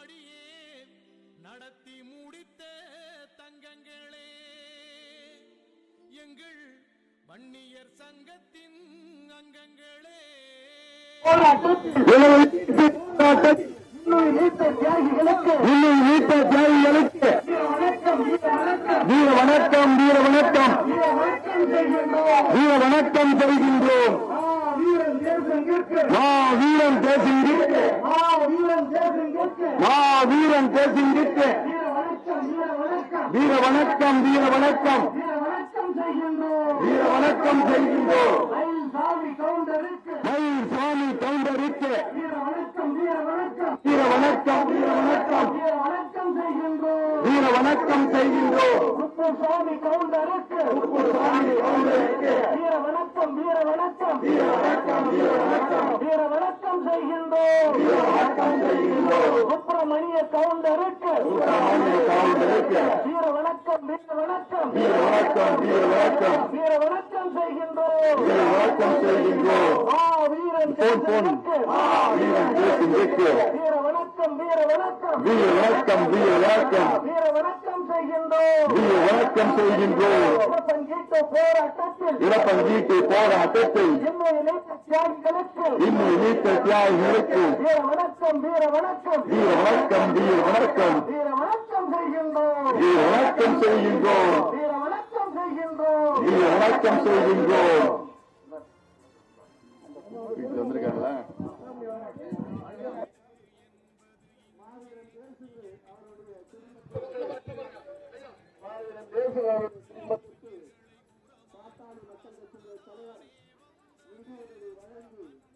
பாடியே நடத்தி முடித்த தங்கங்களே. எங்கள் வன்னியர் சங்கத்தின் அங்கங்களே. வீட்ட தியாகிகளுக்கு வீர வணக்கம். வீர வணக்கம் வீர வணக்கம். செய்கின்றோம் மா வீரன் பேசுங்கிட்டு மா வீரன் பேசுங்கிட்டு வீர வணக்கம் வீர வணக்கம் வீர வணக்கம் செய்கின்றோம். மயில் சுவாமி கவுண்டருக்கு வீர வணக்கம் வீர வணக்கம் வீர வணக்கம் செய்கின்றோம். கவுண்டருக்கு. சுவாமி கவுண்டருக்கு. வீர வணக்கம் வீர வணக்கம். வீர வணக்கம் வீர வணக்கம். வீர வணக்கம் செய்கின்றோம். சுப்பிரமணிய கவுண்டருக்கு வீர வணக்கம் வீர வணக்கம் வீர வணக்கம் செய்கின்றோம். வீரன் வீர வணக்கம் வீர வணக்கம் வீர வணக்கம் வீர வணக்கம் வீர வணக்கம் செய்கின்றோம். வீர வணக்கம் செய்கின்றோம் போராட்டத்தில் இறப்பங்கீட்டு போராட்டத்தை என்னை இணைத்த தியாகிகளுக்கு இன்னும் நீத்த தியாகிகளுக்கு வீர வணக்கம் வீர வணக்கம். வீர வணக்கம் வீர வணக்கம். வீர வணக்கம் செய்கின்றோம். வீர வணக்கம் செய்கின்றோம். வீர வணக்கம் செய்கின்றோம். வீர வணக்கம் செய்கின்றோம். வந்திருக்காங்களா? தலைவர்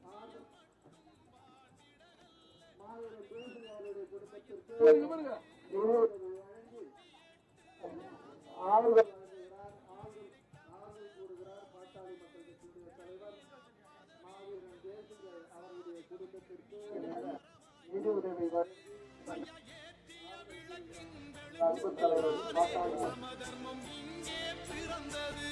சமதர்மம் இங்கே பிறந்தது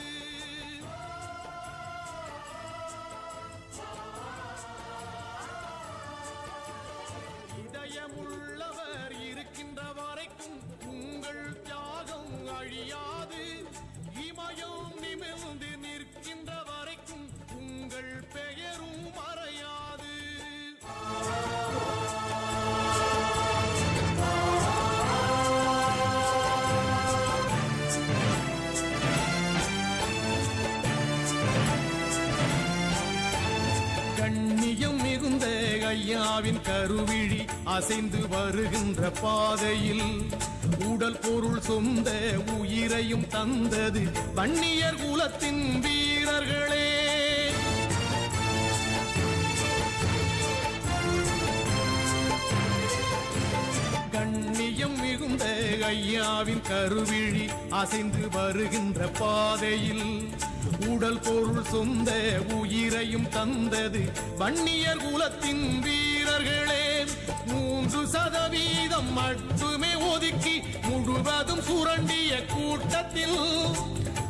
ஐயாவின் கருவிழி அசைந்து வருகின்ற பாதையில் உடல் பொருள் சொந்த உயிரையும் தந்தது வன்னியர் குலத்தின் வீரர்களே. கண்ணியம் மிகுந்த ஐயாவின் கருவிழி அசைந்து வருகின்ற பாதையில் உடல் பொருள் சொந்த உயிரையும் தந்தது. வன்னியர் குலத்தின் வீரர்களே மூன்று சதவீதம் மட்டுமே ஒதுக்கி முழுவதும் சுரண்டிய கூட்டத்தில்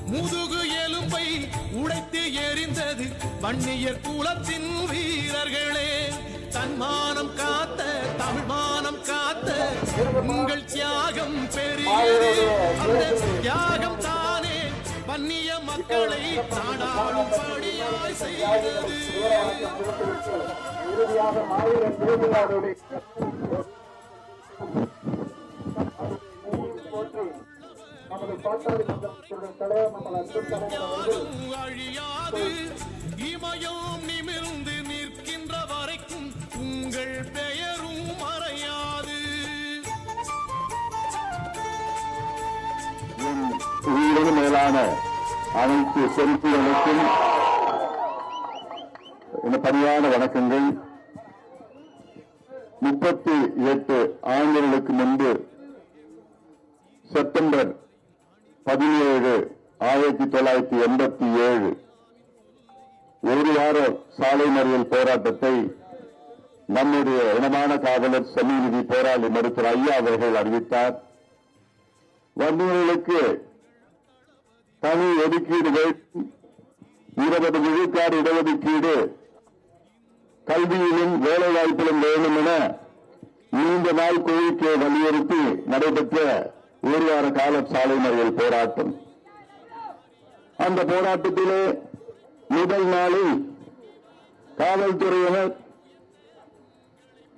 முதுகு எலும்பை உடைத்து எரிந்தது வன்னியர் குலத்தின் வீரர்களே. தன்மானம் காத்த தமிழ்மானம் காத்த உங்கள் தியாகம் பெரியது. அந்த தியாகம் மக்களை நாடாளும்படியாய் செய்தது. இறுதியாக தேசிகாருடைய போற்றி நமது பாட்டாளி தலைவர் நம்ம அன்பு தலைவர் இமயம் நிமிர்ந்து நிற்கின்ற வரைக்கும் உங்கள் பெயரும் மறையாது. மேலான அனைத்து செல்பிகளுக்கும் பணியான வணக்கங்கள். முப்பத்தி எட்டு ஆண்டுகளுக்கு முன்பு செப்டம்பர் பதினேழு ஆயிரத்தி தொள்ளாயிரத்தி எண்பத்தி ஏழு ஒரு வார சாலை மறியல் போராட்டத்தை நம்முடைய இனமான காவலர் சமீநிதி போராளி மருத்துவர் ஐயா அவர்கள் அறிவித்தார். வன்னியர்களுக்கு தனி ஒதுக்கீடு இருபது விழுக்காடு இடஒதுக்கீடு கல்வியிலும் வேலை வாய்ப்பிலும் வேண்டும் என நீண்ட நாள் கோரிக்கையை வலியுறுத்தி நடைபெற்ற ஒரு வார கால சாலை மறியல் போராட்டம். அந்த போராட்டத்திலே முதல் நாளில் காவல்துறையினர்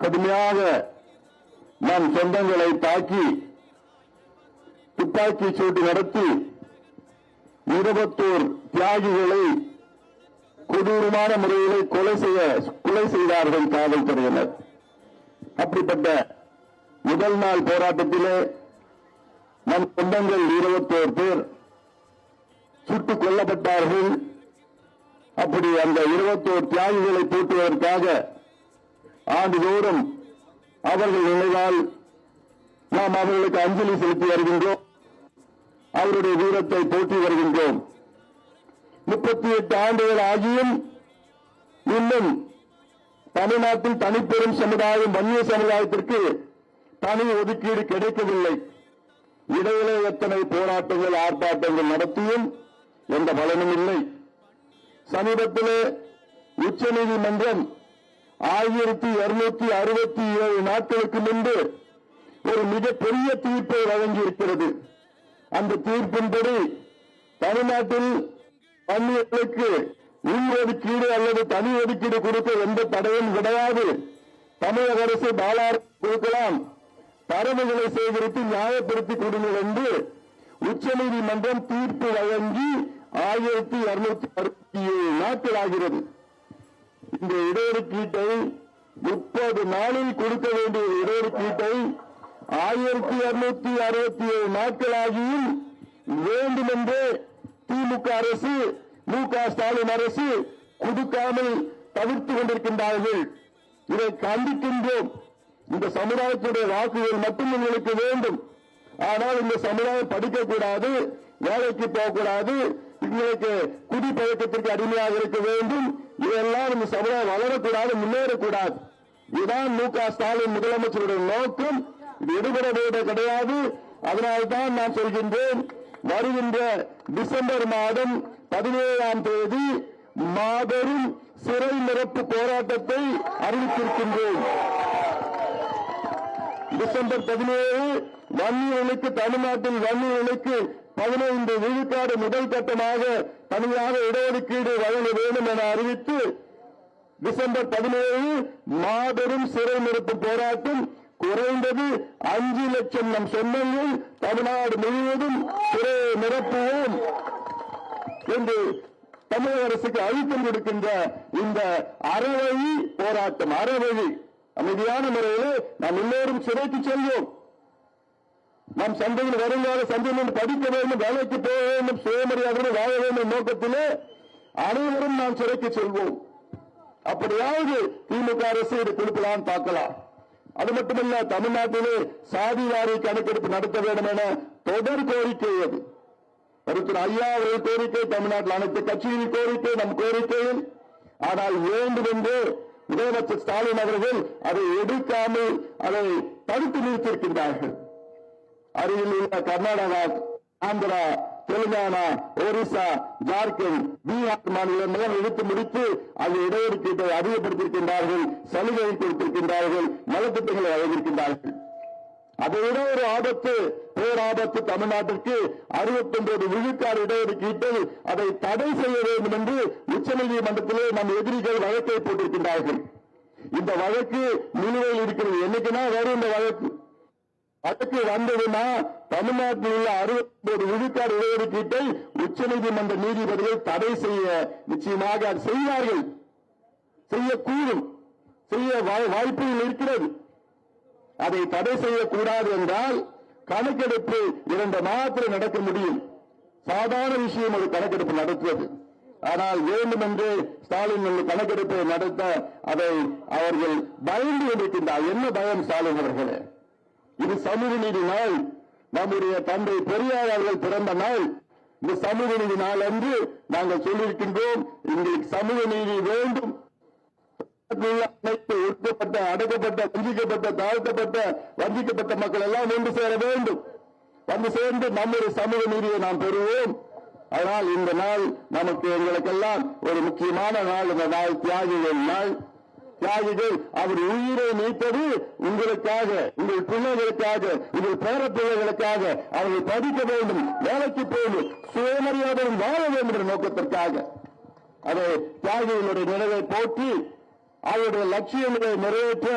கடுமையாக நம் சொந்தங்களை தாக்கி துப்பாக்கி சூட்டு நடத்தி இருபத்தோர் தியாகிகளை கொடூரமான முறையிலே கொலை செய்ய கொலை செய்தார்கள் காவல்துறையினர். அப்படிப்பட்ட முதல் நாள் போராட்டத்திலே நம் சொந்தங்கள் இருபத்தோர் பேர் சுட்டுக் கொல்லப்பட்டார்கள். அப்படி அந்த இருபத்தோர் தியாகிகளை போற்றுவதற்காக ஆண்டுதோறும் அவர்கள் நினைவால் நாம் அவர்களுக்கு அஞ்சலி செலுத்தி வருகின்றோம். அவருடைய வீரத்தை போற்றி வருகின்றோம். முப்பத்தி எட்டு ஆண்டுகள் ஆகியும் இன்னும் தமிழ்நாட்டில் தனிப்பெரும் சமுதாயம் வன்னிய சமுதாயத்திற்கு தனி ஒதுக்கீடு கிடைக்கவில்லை. இடையிலே எத்தனை போராட்டங்கள் ஆர்ப்பாட்டங்கள் நடத்தியும் எந்த பலனும் இல்லை. சமீபத்திலே உச்சநீதிமன்றம் ஆயிரத்தி இருநூத்தி அறுபத்தி ஏழு நாட்களுக்கு முன்பு ஒரு மிகப்பெரிய தீர்ப்பை வழங்கியிருக்கிறது. இருக்கிறது தீர்ப்பின்படி தமிழ்நாட்டில் பள்ளிகளுக்கு உள்ஒதுக்கீடு அல்லது தனி ஒதுக்கீடு கொடுக்க எந்த தடையும் கிடையாது. தமிழக அரசு பாலாறு கொடுக்கலாம். தரவுகளை சேகரித்து நியாயப்படுத்திக் கொடுங்கள் என்று உச்சநீதிமன்றம் தீர்ப்பு வழங்கி ஆயிரத்தி இருநூத்தி அறுபத்தி ஏழு நாட்கள் ஆகிறது. இந்த இடஒதுக்கீட்டை முப்பது நாளில் கொடுக்க வேண்டிய இடஒதுக்கீட்டை ஆயிரத்தி இருநூத்தி அறுபத்தி ஏழு நாட்களாகியும் வேண்டுமென்றே திமுக அரசு மு க ஸ்டாலின் அரசு கொடுக்காமல் தவிர்த்து கொண்டிருக்கின்றார்கள். இதை கண்டிக்கின்றோம். இந்த சமுதாயத்துடைய வாக்குகள் மட்டும் உங்களுக்கு வேண்டும். ஆனால் இந்த சமுதாயம் படிக்கக்கூடாது வேலைக்கு போகக்கூடாது எங்களுக்கு குடிப்பழக்கத்திற்கு அடிமையாக இருக்க வேண்டும். இதெல்லாம் இந்த சமுதாயம் வளரக்கூடாது முன்னேறக்கூடாது. இதுதான் மு க ஸ்டாலின் முதலமைச்சருடைய நோக்கம். விடுபட வேண்டிய கிடையாது. அதனால்தான் நான் சொல்கின்றேன் வருகின்ற டிசம்பர் மாதம் பதினேழாம் தேதி மாபெரும் சிறை நிரப்பு போராட்டத்தை அறிவித்திருக்கின்றேன். டிசம்பர் பதினேழு வன்னியர்களுக்கு தமிழ்நாட்டில் வன்னியர்களுக்கு பதினைந்து விழுக்காடு முதல் கட்டமாக தனியாக இடஒதுக்கீடு வழங்க வேண்டும் என அறிவித்து டிசம்பர் பதினேழு மாபெரும் சிறை நிரப்பு போராட்டம் குறைந்தது அஞ்சு லட்சம் நம் சொந்தங்கள் தமிழ்நாடு முழுவதும் சிறை நிரப்புவோம் என்று தமிழக அரசுக்கு அழுத்தம் கொடுக்கின்ற இந்த அறவழி போராட்டம் அறவழி. அமைதியான முறையில் நாம் எல்லோரும் சிறைக்கு செல்வோம். நம் சந்தையில் வருங்கால சந்தையில் படிக்க வேண்டும் வேலைக்கு போக வேண்டும் சுயமரியாதையுடன் வாழ வேண்டும் நோக்கத்திலே அனைவரும் நாம் சிறைக்கு செல்வோம். அப்படியாவது திமுக அரசு இது கொடுக்கலாம் பார்க்கலாம். அது மட்டுமல்ல தமிழ்நாட்டிலே சாதி வாரி கணக்கெடுப்பு நடத்த வேண்டும் என தொடர் கோரிக்கை அது. மருத்துவர் ஐயா அவர்கள் கோரிக்கை தமிழ்நாட்டில் அனைத்து கட்சியின் கோரிக்கை நம் கோரிக்கையில். ஆனால் வேண்டும் என்று முதலமைச்சர் ஸ்டாலின் அவர்கள் அதை எடுக்காமல் அதை தடுத்து நிறுத்தியிருக்கின்றார்கள். அருகில் உள்ள கர்நாடகா ஆந்திரா தெலுங்கானா ஒரிசா ஜார்க்கண்ட் பீகார் மாநிலங்களும் எடுத்து முடித்து அது இடஒதுக்கீட்டை அதிகப்படுத்தியிருக்கின்றார்கள் சலுகை கொடுத்திருக்கின்றார்கள் நலத்திட்டங்களை வழங்கியிருக்கின்றார்கள். அதை விட ஒரு ஆபத்து பேராபத்து தமிழ்நாட்டிற்கு அறுபத்தி ஒன்பது விழுக்காடு இடஒதுக்கீட்டில் அதை தடை செய்ய வேண்டும் என்று உச்சநீதிமன்றத்திலே நம் எதிரிகள் வழக்கை போட்டிருக்கின்றார்கள். இந்த வழக்கு நிலுவையில் இருக்கிறது. என்னைக்குன்னா வரும் இந்த வழக்கு. வழக்கு வந்ததுன்னா தமிழ்நாட்டில் உள்ள அறுபது விழுக்காடு இடஒதுக்கீட்டை உச்சநீதிமன்ற நீதிபதிகள் தடை செய்ய நிச்சயமாக செய்வார்கள். செய்யக்கூடும். செய்ய வாய்- வாய்ப்புகள் இருக்கிறது. அதை தடை செய்யக்கூடாது என்றால் கணக்கெடுப்பு இரண்டு மாதத்தில் நடக்க முடியும். சாதாரண விஷயம் ஒரு கணக்கெடுப்பு நடத்துவது ஆனால் வேண்டுமென்று ஸ்டாலின் கணக்கெடுப்பை நடத்த அதை அவர்கள் பயந்து கொண்டிருக்கின்றார். என்ன பயம் ஸ்டாலின் அவர்களே? இது சமூக நீதி நாள். நம்முடைய தந்தை பெரியார் அவர்கள் பிறந்த நாள். இந்த சமூக நீதி நாள் அன்று நாங்கள் சொல்லியிருக்கின்றோம். எங்களுக்கு சமூக நீதி வேண்டும். அனைத்து ஒடுக்கப்பட்ட அடக்கப்பட்ட வஞ்சிக்கப்பட்ட தாழ்த்தப்பட்ட வஞ்சிக்கப்பட்ட மக்கள் எல்லாம் ஒன்று சேர வேண்டும். வந்து சேர்ந்து நம்முடைய சமூக நீதியை நாம் பெறுவோம். ஆனால் இந்த நாள் நமக்கு எங்களுக்கெல்லாம் ஒரு முக்கியமான நாள். இந்த நாள் தியாகிகள் நாள். தியாகிகள் அவர் உயிரை நீப்பது உங்களுக்காக உங்கள் பிள்ளைகளுக்காக உங்கள் பேர பிள்ளைகளுக்காக அவர்கள் படிக்க வேண்டும் வேலைக்கு போகணும் சுயமரியாதையும் வாழ வேண்டும் என்ற நோக்கத்திற்காக. அதை தியாகிகளுடைய நினைவை போற்றி அவருடைய லட்சியங்களை நிறைவேற்ற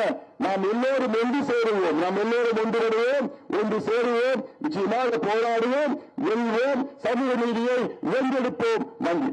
நாம் எல்லோரும் ஒன்று சேருவோம். நாம் எல்லோரும் ஒன்றிடுவோம் ஒன்று சேருவோம் நிச்சயமாக போராடுவோம் வெல்வோம் சமூக நீதியை வென்றெடுப்போம். நன்றி.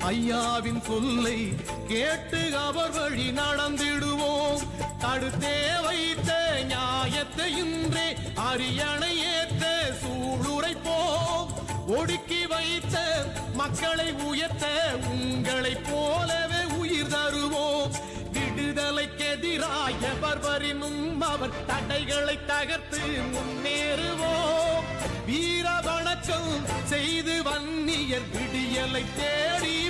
ஐயாவின் சொல்லை கேட்டு அவர் வழி நடந்திடுவோம். தடுத்தே வைத்த நியாயத்தை இன்றே அரியணை ஏற்ற சூளுரைப்போம். ஒடுக்கி வைத்த மக்களை உயர்த்த உங்களை போலவே உயிர் தருவோம். விடுதலைக்கெதிராய பர்வரினும் அவர் தடைகளை தகர்த்து முன்னேறுவோம். வீர வணக்கம் செய்து வன்னியர் விடியலை தேடி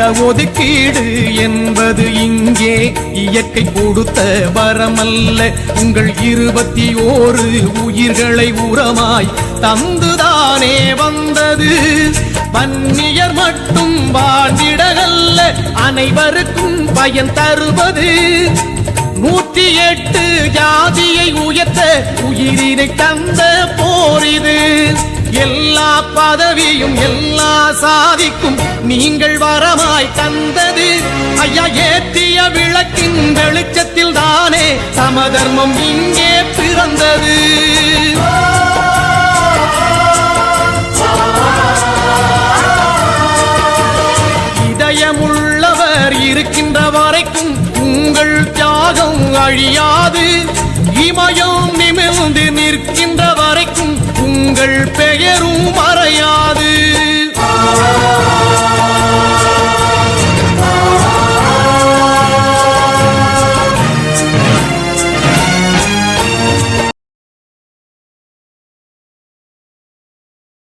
இடஒதுக்கீடு என்பது இங்கே இயற்கை கொடுத்த வரமல்ல. உங்கள் இருபத்தி ஓரு உயிர்களை உரமாய் தந்துதானே வந்தது. வன்னியர் மட்டும் வாழ்ந்திடகல்ல அனைவருக்கும் பயன் தருவது. நூற்றி எட்டு ஜாதியை உயர்த்த உயிரினை தந்த போரிது எல்லா பதவியும் எல்லா சாதிக்கும் நீங்கள் வரமாய் தந்தது. ஐயா ஏத்திய விளக்கின் வெளிச்சத்தில் தானே சமதர்மம் இங்கே பிறந்தது. இதயமுள்ளவர் இருக்கின்ற வரைக்கும் உங்கள் தியாகம் அழியாது. இமயம் உங்கள் பெயரும்